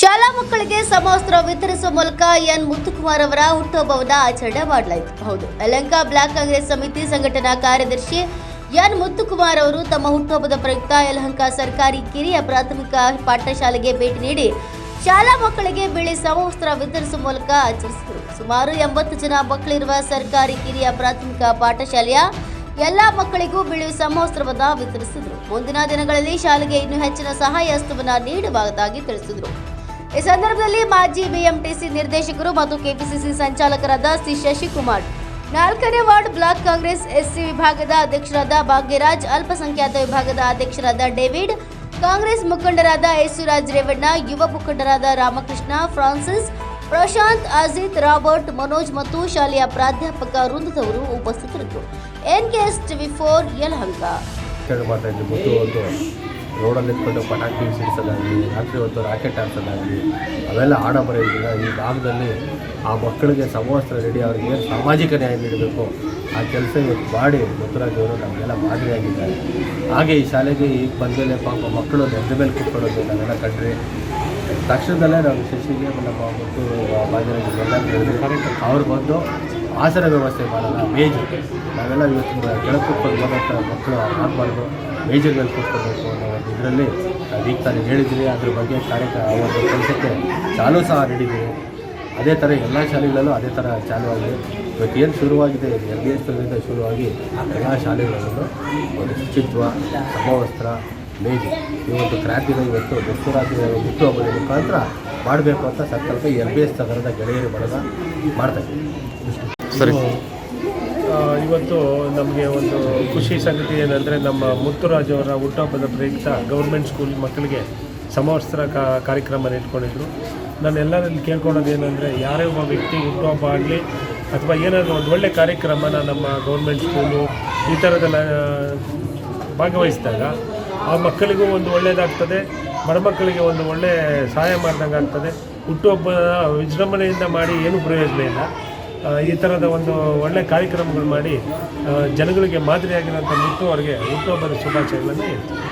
ಶಾಲಾ ಮಕ್ಕಳಿಗೆ ಸಮವಸ್ತ್ರ ವಿತರಿಸುವ ಮೂಲಕ ಎನ್ ಮುತ್ತುಕುಮಾರ್ ಅವರ ಹುಟ್ಟುಹಬ್ಬವನ್ನು ಆಚರಣೆ ಮಾಡಲಾಯಿತು ಹೌದು ಯಲಂಕ ಬ್ಲಾಕ್ ಕಾಂಗ್ರೆಸ್ ಸಮಿತಿ ಸಂಘಟನಾ ಕಾರ್ಯದರ್ಶಿ ಎನ್ ಮುತ್ತುಕುಮಾರ್ ಅವರು ತಮ್ಮ ಹುಟ್ಟುಹಬ್ಬದ ಪ್ರಯುಕ್ತ ಯಲಹಂಕ ಸರ್ಕಾರಿ ಕಿರಿಯ ಪ್ರಾಥಮಿಕ ಪಾಠಶಾಲೆಗೆ ಭೇಟಿ ನೀಡಿ ಶಾಲಾ ಮಕ್ಕಳಿಗೆ ಬಿಳಿ ಸಮವಸ್ತ್ರ ವಿತರಿಸುವ ಮೂಲಕ ಆಚರಿಸಿದರು. ಸುಮಾರು ಎಂಬತ್ತು ಜನ ಮಕ್ಕಳಿರುವ ಸರ್ಕಾರಿ ಕಿರಿಯ ಪ್ರಾಥಮಿಕ ಪಾಠಶಾಲೆಯ ಎಲ್ಲಾ ಮಕ್ಕಳಿಗೂ ಬಿಳಿ ಸಮವಸ್ತ್ರವನ್ನು ವಿತರಿಸಿದರು. ಮುಂದಿನ ದಿನಗಳಲ್ಲಿ ಶಾಲೆಗೆ ಇನ್ನೂ ಹೆಚ್ಚಿನ ಸಹಾಯ ಹಸ್ತವನ್ನು ನೀಡುವುದಾಗಿ ತಿಳಿಸಿದರು. ಈ ಸಂದರ್ಭದಲ್ಲಿ ಮಾಜಿ ಬಿಎಂಟಿಸಿ ನಿರ್ದೇಶಕರು ಮತ್ತು ಕೆಪಿಸಿಸಿ ಸಂಚಾಲಕರಾದ ಸಿ ಶಶಿಕುಮಾರ್. ನಾಲ್ಕನೇ ವಾರ್ಡ್ ಬ್ಲಾಕ್ ಕಾಂಗ್ರೆಸ್ ಎಸ್ಸಿ ವಿಭಾಗದ ಅಧ್ಯಕ್ಷರಾದ ಭಾಗ್ಯರಾಜ್, ಅಲ್ಪಸಂಖ್ಯಾತ ವಿಭಾಗದ ಅಧ್ಯಕ್ಷರಾದ ಡೇವಿಡ್, ಕಾಂಗ್ರೆಸ್ ಮುಖಂಡರಾದ ಯೇಸುರಾಜ್ ರೇವಣ್ಣ, ಯುವ ಮುಖಂಡರಾದ ರಾಮಕೃಷ್ಣ, ಫ್ರಾನ್ಸಿಸ್, ಪ್ರಶಾಂತ್, ಅಜಿತ್, ರಾಬರ್ಟ್, ಮನೋಜ್ ಮತ್ತು ಶಾಲೆಯ ಪ್ರಾಧ್ಯಾಪಕ ವೃಂದದವರು ಉಪಸ್ಥಿತರಿದ್ದರು. NKS TV four Yelahanka. ರೋಡಲ್ಲಿ ಇಟ್ಕೊಂಡು ಪಟಾಕಿ ಸಿಡಿಸೋದಾಗಲಿ, ರಾತ್ರಿ ಹೊತ್ತು ರಾಕೆಟ್ ಹಾರಿಸೋದಾಗಲಿ, ಅವೆಲ್ಲ ಆಡೋ ಬರೋದಿಲ್ಲ ಈ ಭಾಗದಲ್ಲಿ ಆ ಮಕ್ಕಳಿಗೆ ಸಮವಸ್ತ್ರ ರೆಡಿ ಅವ್ರಿಗೆ ಸಾಮಾಜಿಕ ನ್ಯಾಯ ನೀಡಬೇಕು, ಆ ಕೆಲಸ ಇವತ್ತು ಮಾಡಿ ಅವರು ನಮಗೆಲ್ಲ ಮಾದರಿಯಾಗಿದ್ದಾರೆ. ಹಾಗೆ ಈ ಶಾಲೆಗೆ ಈಗ ಬಂದಮೇಲೆ ಪಾಪ ಮಕ್ಕಳು ನೆದ್ದ ಮೇಲೆ ಕೂತ್ಕೊಳ್ಳೋದು ನಾವೆಲ್ಲ ಕಂಡ್ರಿ. ತಕ್ಷಣದಲ್ಲೇ ನಾವು ಶಶಿಗೆ ನಮ್ಮ ಮತ್ತು ಹೇಳಿದ್ವಿ ಅವ್ರು ಬಂದು ಆಸನ ವ್ಯವಸ್ಥೆ ಮಾಡಲ್ಲ, ಮೇಜು. ನಾವೆಲ್ಲ ಇವತ್ತು ಕೆಳಗೆ ಓದೋಂಥ ಮಕ್ಕಳು ಆಗಬಾರ್ದು ಮೇಜರ್ ಮೇಲೆ ಅನ್ನೋ ಒಂದು ಇದರಲ್ಲಿ ಈಗ ತಾನೇ ಹೇಳಿದ್ವಿ ಅದ್ರ ಬಗ್ಗೆ ಕಾರ್ಯಕ್ರಮ ಒಂದು ಕೆಲಸಕ್ಕೆ ಚಾಲೂ ಸಹ ನೀಡಿದ್ದೀವಿ. ಅದೇ ಥರ ಎಲ್ಲ ಶಾಲೆಗಳಲ್ಲೂ ಅದೇ ಥರ ಚಾಲೂ ಆಗಿದೆ ಇವತ್ತು ಏನು ಶುರುವಾಗಿದೆ? ಎಲ್ ಬಿ ಎಸ್ ಶುರುವಾಗಿ ಎಲ್ಲ ಶಾಲೆಗಳಲ್ಲೂ ಒಂದು ಶುಚಿತ್ವ, ಸಮವಸ್ತ್ರ, ಮೇಜು. ಈ ಒಂದು ಕ್ರಾಂತಿನ ಇವತ್ತು ದಸರಾತ್ರಿ ಹುಟ್ಟುಹಬ್ಬದ ಮುಖಾಂತರ ಮಾಡಬೇಕು ಅಂತ ಸಂಕಲ್ಪ ಎಲ್ ಬಿ ಎಸ್ ಸದನದ ಗೆಳೆಯರು ಬಳಗ ಮಾಡ್ತಾ ಇದ್ದೀವಿ ಸರಿ. ಇವತ್ತು ನಮಗೆ ಒಂದು ಖುಷಿ ಸಂಗತಿ ಏನಂದರೆ ನಮ್ಮ ಮುತ್ತುರಾಜ್ ಅವರ ಹುಟ್ಟುಹಬ್ಬದ ಪ್ರಯುಕ್ತ ಗೌರ್ಮೆಂಟ್ ಸ್ಕೂಲ್ ಮಕ್ಕಳಿಗೆ ಸಮವಸ್ತ್ರ ಕಾರ್ಯಕ್ರಮ ಇಟ್ಕೊಂಡಿದ್ರು. ನಾನು ಎಲ್ಲರಲ್ಲಿ ಕೇಳ್ಕೊಳ್ಳೋದು ಏನಂದರೆ, ಯಾರೇ ಒಬ್ಬ ವ್ಯಕ್ತಿ ಹುಟ್ಟುಹಬ್ಬ ಆಗಲಿ ಅಥವಾ ಏನಾದರೂ ಒಂದು ಒಳ್ಳೆ ಕಾರ್ಯಕ್ರಮನ ನಮ್ಮ ಗೌರ್ಮೆಂಟ್ ಸ್ಕೂಲು ಈ ಥರದೆಲ್ಲ ಭಾಗವಹಿಸಿದಾಗ ಆ ಮಕ್ಕಳಿಗೂ ಒಂದು ಒಳ್ಳೆಯದಾಗ್ತದೆ, ಬಡ ಮಕ್ಕಳಿಗೆ ಒಂದು ಒಳ್ಳೆ ಸಹಾಯ ಮಾಡ್ದಂಗೆ ಆಗ್ತದೆ ಹುಟ್ಟುಹಬ್ಬ ವಿಜೃಂಭಣೆಯಿಂದ ಮಾಡಿ ಏನೂ ಪ್ರಯೋಜನ ಇಲ್ಲ. ಈ ಥರದ ಒಂದು ಒಳ್ಳೆ ಕಾರ್ಯಕ್ರಮಗಳು ಮಾಡಿ ಜನಗಳಿಗೆ ಮಾದರಿಯಾಗಿರೋಂಥ ಅವರಿಗೆ ಹುಟ್ಟುಹಬ್ಬದ ಶುಭಾಶಯಗಳನ್ನು ಹೇಳ್ತೀನಿ.